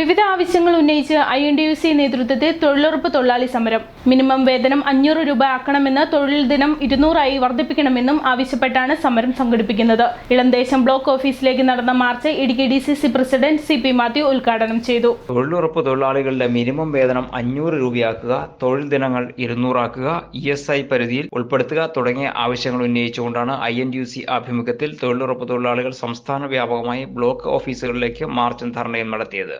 വിവിധ ആവശ്യങ്ങൾ ഉന്നയിച്ച് I N T U C നേതൃത്വത്തിൽ തൊഴിലുറപ്പ് തൊഴിലാളി സമരം. മിനിമം വേതനം അഞ്ഞൂറ് രൂപ ആക്കണമെന്ന് തൊഴിൽ ദിനം ഇരുന്നൂറായി വർദ്ധിപ്പിക്കണമെന്നും ആവശ്യപ്പെട്ടാണ് സമരം സംഘടിപ്പിക്കുന്നത്. ഇളന്തേശം ബ്ലോക്ക് ഓഫീസിലേക്ക് നടന്ന march Idukki D C C president C P Mathew ഉദ്ഘാടനം ചെയ്തു. തൊഴിലുറപ്പ് തൊഴിലാളികളുടെ മിനിമം വേതനം അഞ്ഞൂറ് രൂപയാക്കുക തൊഴിൽ ദിനങ്ങൾ ഇരുന്നൂറാക്കുക ഇ എസ് ഐ പരിധിയിൽ ഉൾപ്പെടുത്തുക തുടങ്ങിയ ആവശ്യങ്ങൾ ഉന്നയിച്ചുകൊണ്ടാണ് ഐ എൻ യു സി ആഭിമുഖ്യത്തിൽ തൊഴിലുറപ്പ് തൊഴിലാളികൾ സംസ്ഥാന വ്യാപകമായി ബ്ലോക്ക് ഓഫീസുകളിലേക്ക് മാർച്ചും ധർണയും നടത്തിയത്.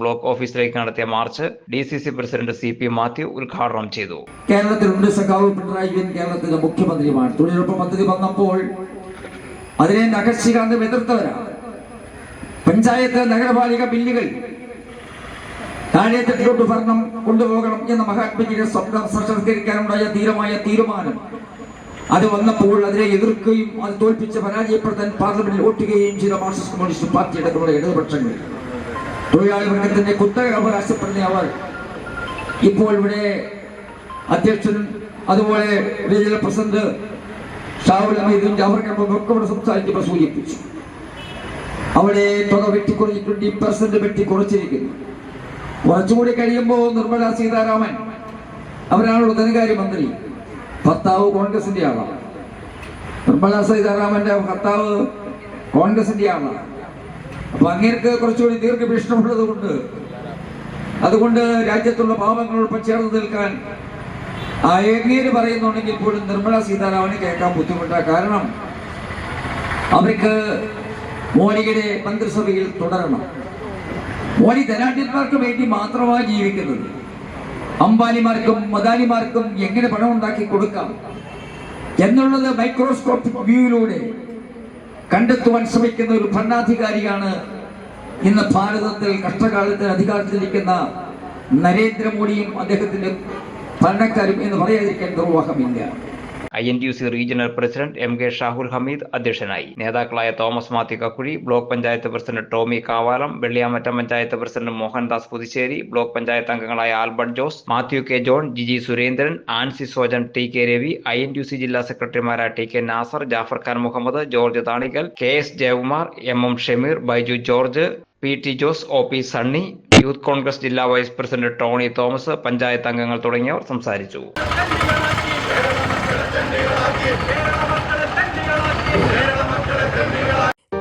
ബ്ലോക്ക് ഓഫീസിലേക്ക് നടത്തിയ march D C C president C P Mathew ഉദ്ഘാടനം ചെയ്തു. കേരളത്തിലുണ്ട് സഖാവ് മുഖ്യമന്ത്രിയുമാണ് തൊഴിലുറപ്പ് പദ്ധതി വന്നപ്പോൾ അതിനെ നഗശ്രീകാന്ത് എതിർത്തവരാണ് പഞ്ചായത്ത് നഗരപാലിക ബില്ലുകൾ താഴെത്തട്ടിലോട്ട് ഭരണം കൊണ്ടുപോകണം എന്ന മഹാത്മജിയുടെ സ്വപ്നം സാക്ഷാത്കരിക്കാനുണ്ടായ ധീരമായ തീരുമാനം. അത് വന്നപ്പോൾ അതിനെ എതിർക്കുകയും അത് തോൽപ്പിച്ച് പരാജയപ്പെടുത്താൻ പാർലമെന്റിൽ ഓട്ടുകയും ചെയ്ത മാർക്സിസ്റ്റ് കമ്മ്യൂണിസ്റ്റ് പാർട്ടിയുടെ ഇടതുപക്ഷങ്ങൾ. തൊഴിലാളി വർഗത്തിന്റെ കുത്തക അവകാശപ്പെടുന്ന അവർ ഇപ്പോൾ ഇവിടെ അധ്യക്ഷൻ അതുപോലെ റീജിയണൽ പ്രസിഡന്റ് ഷാവുൽ അമീദിന്റെ കമ്പും ഒക്കെ ഇവിടെ സംസാരിക്കുമ്പോൾ സൂചിപ്പിച്ചു അവിടെ തുക വെട്ടിക്കുറഞ്ഞിട്ടുണ്ട് ഈ പെർസെന്റ് വെട്ടിക്കുറച്ചിരിക്കുന്നു. കുറച്ചുകൂടി കഴിയുമ്പോൾ നിർമ്മല സീതാരാമൻ അവരാണല്ലോ ധനകാര്യമന്ത്രി ഭർത്താവ് കോൺഗ്രസിന്റെ ആളാണ്. നിർമ്മല സീതാരാമന്റെ ഭർത്താവ് കോൺഗ്രസിന്റെ ആളാണ്. അപ്പൊ അങ്ങേർക്ക് കുറച്ചുകൂടി ദീർഘവീക്ഷണമുള്ളത് കൊണ്ട് അതുകൊണ്ട് രാജ്യത്തുള്ള പാവങ്ങളോടൊപ്പം ചേർന്ന് നിൽക്കാൻ ആ എങ്ങേര് പറയുന്നുണ്ടെങ്കിൽ പോലും നിർമ്മല സീതാരാമന് കേൾക്കാൻ ബുദ്ധിമുട്ടാണ് കാരണം അവർക്ക് മോനിയുടെ മന്ത്രിസഭയിൽ തുടരണം. മോനി ധനാഢ്യന്മാർക്ക് വേണ്ടി മാത്രമാണ് ജീവിക്കുന്നത്. അംബാനിമാർക്കും മദാനിമാർക്കും എങ്ങനെ പണം ഉണ്ടാക്കി കൊടുക്കാം? എന്നുള്ളത് മൈക്രോസ്കോപ്പിക് വ്യൂയിലൂടെ കണ്ടെത്തുവാൻ ശ്രമിക്കുന്ന ഒരു ഭരണാധികാരിയാണ് ഇന്ന് ഭാരതത്തിൽ കഷ്ടകാലത്തിൽ അധികാരത്തിലിരിക്കുന്ന നരേന്ദ്രമോദിയും അദ്ദേഹത്തിന്റെ ഭരണക്കാരും എന്ന് പറയാതിരിക്കാൻ നിർവാഹമില്ല. I N U C regional president M K Shahul Hameed അധ്യക്ഷനായി. നേതാക്കളായ Thomas Mathew Kakkuzhi block panchayat president Tomy Kavalam Velliyamattom panchayat president Mohandas Puthussery block panchayat അംഗങ്ങളായ Albert Jose Mathew K John Jiji Surendran Ancy Sojan T K Ravi I N U C ജില്ലാ സെക്രട്ടറിമാരായ T K Nasar Jafar Khan Muhammad George Thanikkal K S Jayakumar M M Shameer Baiju George P T Jose O P Sunny youth Congress ജില്ലാ vice president Tony Thomas panchayat അംഗങ്ങൾ തുടങ്ങിയവർ സംസാരിച്ചു.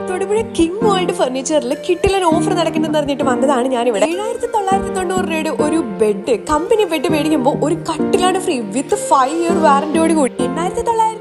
Thodupuzha king world ഫർണിച്ചറിൽ കിട്ടിലൻ offer നടക്കുന്നെന്ന് അറിഞ്ഞിട്ട് വന്നതാണ് ഞാനിവിടെ. ഏഴായിരത്തി തൊള്ളായിരത്തി തൊണ്ണൂറ് രൂപയുടെ ഒരു ബെഡ് കമ്പനി ബെഡ് മേടിക്കുമ്പോൾ ഒരു കട്ടിലാണ് ഫ്രീ വിത്ത് ഫൈവ് ഇയർ വാറന്റിയോട് കൂടി. എണ്ണായിരത്തി തൊള്ളായിരം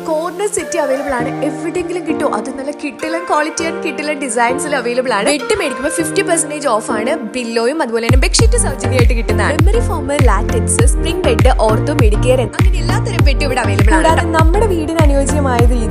സെറ്റ് അവൈലബിൾ ആണ്. എവിടെയെങ്കിലും കിട്ടും? അത് നല്ല കിട്ടിലും ക്വാളിറ്റി ആൻഡ് കിട്ടിലും ഡിസൈൻസിൽ അവൈലബിൾ ആണ്. ബെഡ് മേടിക്കുമ്പോൾ ഫിഫ്റ്റി പെർസെന്റേജ് ഓഫ് ആണ്. ബില്ലോയും അതുപോലെ തന്നെ ബെഡ്ഷീറ്റ് സൗജന്യമായിട്ട് കിട്ടുന്നതാണ്. Memory foam latex spring bed ortho medicare അങ്ങനെ എല്ലാത്തരം ബെഡ് ഇവിടെ അവൈലബിൾ ആണ്. നമ്മുടെ വീടിന് അനുയോജ്യമായ രീതിയിൽ